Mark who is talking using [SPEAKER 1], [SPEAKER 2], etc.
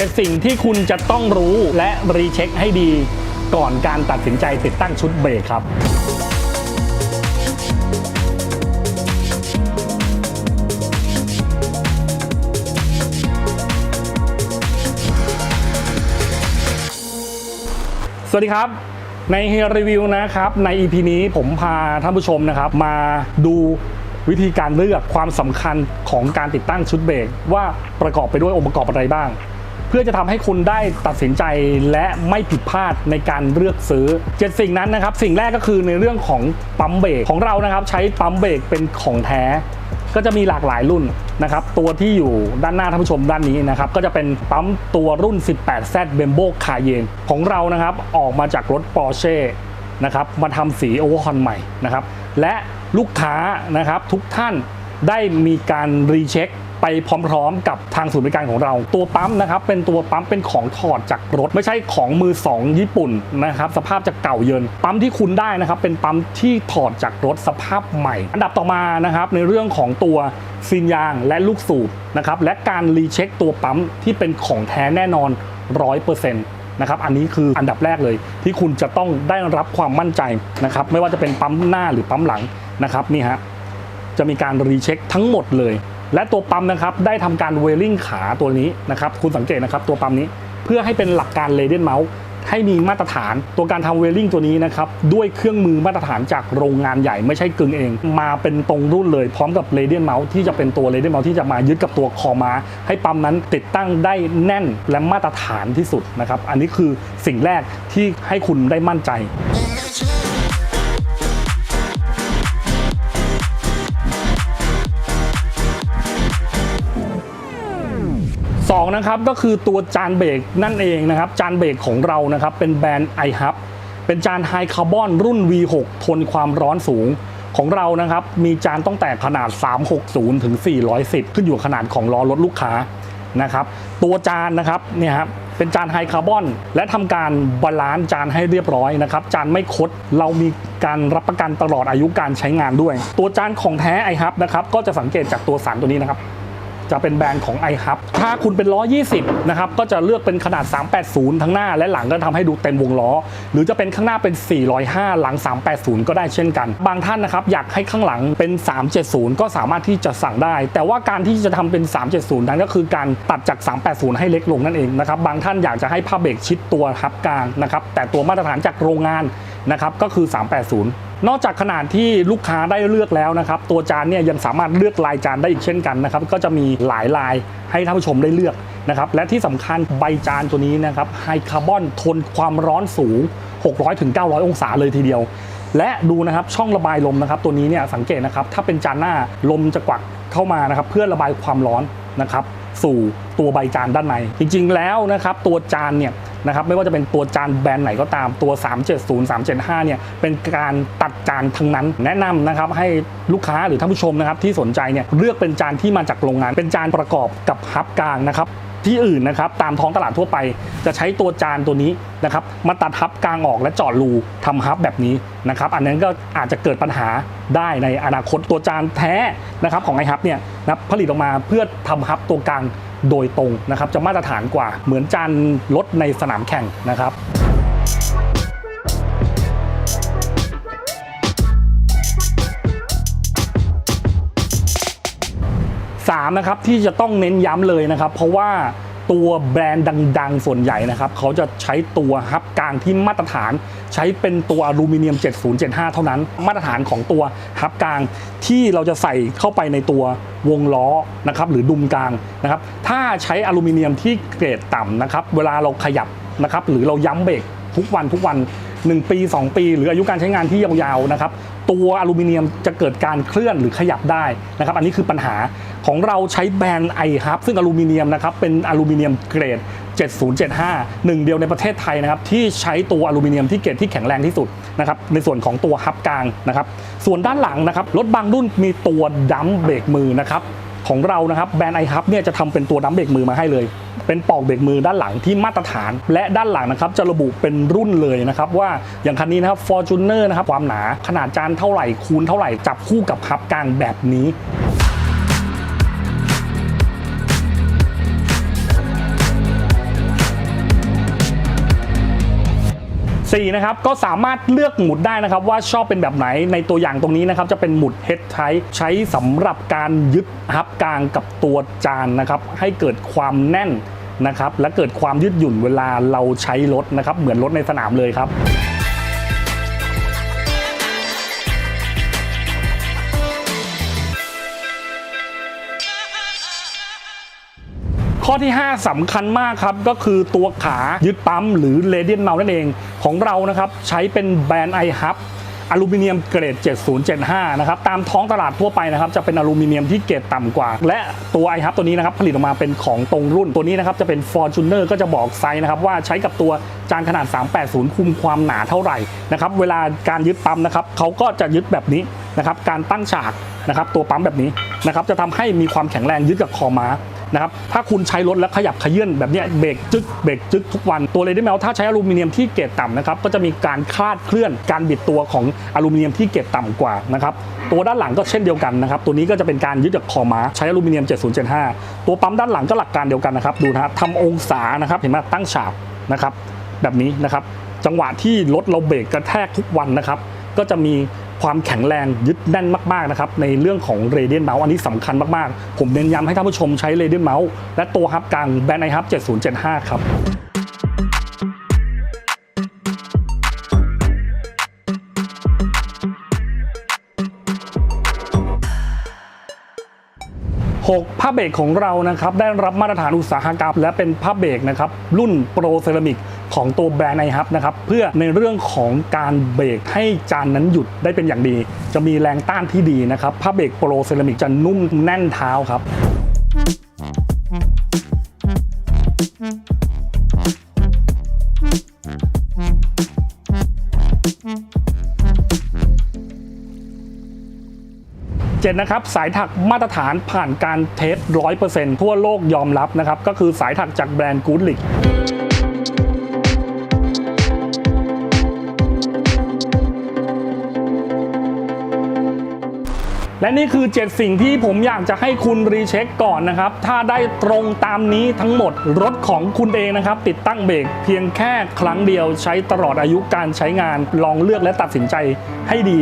[SPEAKER 1] 7 สิ่งที่คุณจะต้องรู้และรีเช็คให้ดีก่อนการตัดสินใจติดตั้งชุดเบรกครับสวัสดีครับ ในเฮียรีวิวนะครับใน EP นี้ผมพาท่านผู้ชมนะครับมาดูวิธีการเลือกความสำคัญของการติดตั้งชุดเบรกว่าประกอบไปด้วยองค์ประกอบอะไรบ้าง เพื่อจะทำให้คุณได้ตัดสินใจและไม่ผิดพลาดในการเลือกซื้อเจ็ดสิ่งนั้นนะครับ สิ่งแรกก็คือในเรื่องของปั๊มเบรกของเรานะครับ ใช้ปั๊มเบรกเป็นของแท้ ก็จะมีหลากหลายรุ่นนะครับ ตัวที่อยู่ด้านหน้าท่านผู้ชมด้านนี้นะครับ ก็จะเป็นปั๊มตัวรุ่น 18Z Bembo Cayenne ของเรานะครับออกมาจากรถ Porsche นะครับมาทำสีโอเวอร์ฮอนใหม่นะครับ และลูกค้านะครับทุกท่านได้มีการรีเช็ค ไปพร้อมๆ กับทางศูนย์บริการของเรา ตัวปั๊มนะครับเป็นตัวปั๊มเป็นของถอดจากรถ ไม่ใช่ของมือสองญี่ปุ่นนะครับสภาพจะเก่าเยิน ปั๊มที่คุณได้นะครับเป็นปั๊มที่ถอดจากรถสภาพใหม่ อันดับต่อมานะครับในเรื่องของตัวซีนยางและลูกสูบนะครับและการรีเช็คตัวปั๊มที่เป็นของแท้แน่นอน 100%นะครับอันนี้คืออันดับแรกเลย ที่คุณจะต้องได้รับความมั่นใจนะครับไม่ว่าจะเป็นปั๊มหน้าหรือปั๊มหลังนะครับนี่ฮะจะมีการรีเช็คทั้งหมดเลย และตัวปั๊มนะครับได้ทำการเวลลิ่งขาตัวนี้นะครับคุณสังเกตนะครับตัวปั๊มนี้เพื่อให้เป็นหลักการเลเดนเมาส์ให้มีมาตรฐานตัวการทำเวลลิ่งตัวนี้นะครับด้วยเครื่องมือมาตรฐานจากโรงงานใหญ่ไม่ใช่กึ่งเอง มาเป็นตรงรุ่นเลยพร้อมกับเรเดียนเมาส์ที่จะเป็นตัวเรเดียนเมาส์ที่จะมายึดกับตัวคอมา ให้ปั๊มนั้นติดตั้งได้แน่นและมาตรฐานที่สุดนะครับอันนี้คือสิ่งแรกที่ให้คุณได้มั่นใจ สองนะครับก็คือตัวจานเบรกนั่นเองนะครับ จานเบรกของเรานะครับ เป็นแบรนด์ i h u b เป็นจานไฮคาร์บอนรุ่น V6 ทนความร้อนสูงของเรานะครับ มีจานตั้งแต่ขนาด 360 ถึง 410 ขึ้นอยู่กับขนาดของล้อรถลูกค้านะครับ ตัวจานนะครับเนี่ยครับเป็นจานไฮคาร์บอนและทำการบาลานซ์จานให้เรียบร้อยนะครับ จานไม่คดเรามีการรับประกันตลอดอายุการใช้งานด้วย ตัวจานของแท้ i h u b นะครับก็จะสังเกตจากตัวสารตัวนี้นะครับ จะเป็นแบรนด์ของ i h u b ถ้าคุณเป็นล้อ 20 นะครับ ก็จะเลือกเป็นขนาด 380 ทั้งหน้า และหลังก็ทำให้ดูเต็มวงล้อ หรือจะเป็นข้างหน้าเป็น 405 หลัง 380 ก็ได้เช่นกัน บางท่านนะครับ อยากให้ข้างหลังเป็น 370 ก็สามารถที่จะสั่งได้ แต่ว่าการที่จะทำเป็น 370 นั้นก็คือการตัดจาก 380 ให้เล็กลงนั่นเองนะครับ บางท่านอยากจะให้ผ้าเบรกชิดตัวฮับกลางนะครับ แต่ตัวมาตรฐานจากโรงงานนะครับก็คือ 380 นอกจากขนาดที่ลูกค้าได้เลือกแล้วนะครับ ตัวจานเนี่ยยังสามารถเลือกลายจานได้อีกเช่นกันนะครับ ก็จะมีหลายลายให้ท่านผู้ชมได้เลือกนะครับ และที่สำคัญใบจานตัวนี้นะครับไฮคาร์บอนทนความร้อนสูง 600ถึง900 องศาเลยทีเดียว และดูนะครับช่องระบายลมนะครับ ตัวนี้เนี่ยสังเกตนะครับถ้าเป็นจานหน้าลมจะกวักเข้ามานะครับ เพื่อระบายความร้อนนะครับ สู่ตัวใบจานด้านในจริง ๆ แล้วนะครับ ตัวจานเนี่ย นะครับไม่ว่าจะเป็นตัวจานแบรนด์ไหนก็ตามตัว 370 375 เนี่ยเป็นการตัดจานทั้งนั้น แนะนำนะครับให้ลูกค้าหรือท่านผู้ชมนะครับที่สนใจเนี่ยเลือกเป็นจานที่มาจากโรงงาน เป็นจานประกอบกับฮับกลางนะครับที่อื่นนะครับตามท้องตลาดทั่วไป จะใช้ตัวจานตัวนี้นะครับมาตัดฮับกลางออกและเจาะรูทำฮับแบบนี้นะครับอันนั้นก็อาจจะเกิดปัญหาได้ในอนาคตตัวจานแท้นะครับของไอฮับเนี่ยนะผลิตออกมาเพื่อทำฮับตัวกลาง โดยตรงนะครับจะมาตรฐานกว่าเหมือนจานรถในสนามแข่งนะครับ3นะครับที่จะต้องเน้นย้ำเลยนะครับ เพราะว่า ตัวแบรนด์ดัง ๆ ส่วนใหญ่นะครับเขาจะใช้ตัวฮับกลางที่มาตรฐาน ใช้เป็นตัวอลูมิเนียม 7075 เท่านั้น มาตรฐานของตัวฮับกลางที่เราจะใส่เข้าไปในตัววงล้อนะครับหรือดุมกลางนะครับถ้าใช้อลูมิเนียมที่เกรดต่ำนะครับเวลาเราขยับนะครับหรือเราย้ำเบรกทุกวันทุกวัน 1 ปี 2 ปี หรืออายุการใช้งานที่ยาวๆนะครับตัวอลูมิเนียมจะเกิดการเคลื่อนหรือขยับได้นะครับอันนี้คือปัญหาของเราใช้แบรนด์ไอฮับซึ่งอลูมิเนียมนะครับเป็นอลูมิเนียมเกรด 7075 หนึ่งเดียวในประเทศไทยนะครับที่ใช้ตัวอลูมิเนียมที่เกรดที่แข็งแรงที่สุดนะครับในส่วนของตัวฮับกลางนะครับส่วนด้านหลังนะครับรถบางรุ่นมีตัวดัมเบรกมือนะครับ ของเรานะครับแบรนด์ไอฮับเนี่ยจะทำเป็นตัวดัมเบรกมือมาให้เลย เป็นปอกเบรกมือด้านหลังที่มาตรฐาน และด้านหลังนะครับจะระบุเป็นรุ่นเลยนะครับว่าอย่างคันนี้นะครับ Fortuner นะครับความหนาขนาดจานเท่าไหร่คูณเท่าไหร่จับคู่กับฮับกลางแบบนี้ 4นะครับก็สามารถเลือกหมุดได้นะครับว่าชอบเป็นแบบไหนในตัวอย่างตรงนี้นะครับจะเป็นหมุด head type ใช้สำหรับการยึดฮับกลางกับตัวจานนะครับให้เกิดความแน่นนะครับและเกิดความยืดหยุ่นเวลาเราใช้รถนะครับเหมือนรถในสนามเลยครับ ข้อที่ 5สำคัญมากครับ ก็คือตัวขายึดปั๊มหรือเ a เดียนเมานั่นเองของเรานะครับ ใช้เป็นแบรนด์ i h u b อลูมิเนียมเกรด 7075 นะครับ ตามท้องตลาดทั่วไปนะครับ จะเป็นอลูมิเนียมที่เกรดต่ำกว่า และตัว i h u b ตัวนี้นะครับ ผลิตออกมาเป็นของตรงรุ่นตัวนี้นะครับ จะเป็น Fortuner ก็จะบอกไซส์นะครับ ว่าใช้กับตัวจานขนาด 380 คุมความหนาเท่าไหร่นะครับ เวลาการยึดปั๊มนะครับเขาก็จะยึดแบบนี้นะครับ การตั้งฉากนะครับ ตัวปั๊มแบบนี้นะครับ จะทำให้มีความแข็งแรงยึดกับคอม้า นะครับถ้าคุณใช้รถแล้วขยับขยื่นแบบนี้เบรกจึกเบรกจึกทุกวันตัวเลดี้แมวถ้าใช้อลูมิเนียมที่เกรดต่ำนะครับก็จะมีการคลาดเคลื่อนการบิดตัวของอลูมิเนียมที่เกรดต่ำกว่านะครับตัวด้านหลังก็เช่นเดียวกันนะครับตัวนี้ก็จะเป็นการยึดกับคอม้าใช้อลูมิเนียม 7075 ตัวปั๊มด้านหลังก็หลักการเดียวกันนะครับดูนะฮะทำองศานะครับเห็นไหมตั้งฉากนะครับแบบนี้นะครับจังหวะที่รถเราเบรกกระแทกทุกวันนะครับก็จะมี ความแข็งแรงยึดแน่นมากๆนะครับในเรื่องของเรเดียนเมาส์อันนี้สำคัญมากๆ ผมเน้นย้ำให้ท่านผู้ชมใช้เรเดียนเมาส์และตัวฮับกลางแบรนด์ไอฮับ7075 ครับ6ผ้าเบรกของเรานะครับได้รับมาตรฐานอุตสาหกรรมและเป็นผ้าเบรกนะครับรุ่นโปรเซรามิก ของตัวแบรนด์ไอฮับนะครับเพื่อในเรื่องของการเบรกให้จานนั้นหยุดได้เป็นอย่างดี จะมีแรงต้านที่ดีนะครับผ้าเบรกโปรเซรามิกจะนุ่มแน่นเท้าครับเจ็ดนะครับสายถักมาตรฐานผ่านการเทสร้อยเปอร์เซ็นต์ทั่วโลกยอมรับนะครับ ก็คือสายถักจากแบรนด์กูดลิก และนี่คือ 7 สิ่งที่ผมอยากจะให้คุณรีเช็คก่อนนะครับ ถ้าได้ตรงตามนี้ทั้งหมดรถของคุณเองนะครับ ติดตั้งเบรกเพียงแค่ครั้งเดียวใช้ตลอดอายุการใช้งานลองเลือกและตัดสินใจให้ดี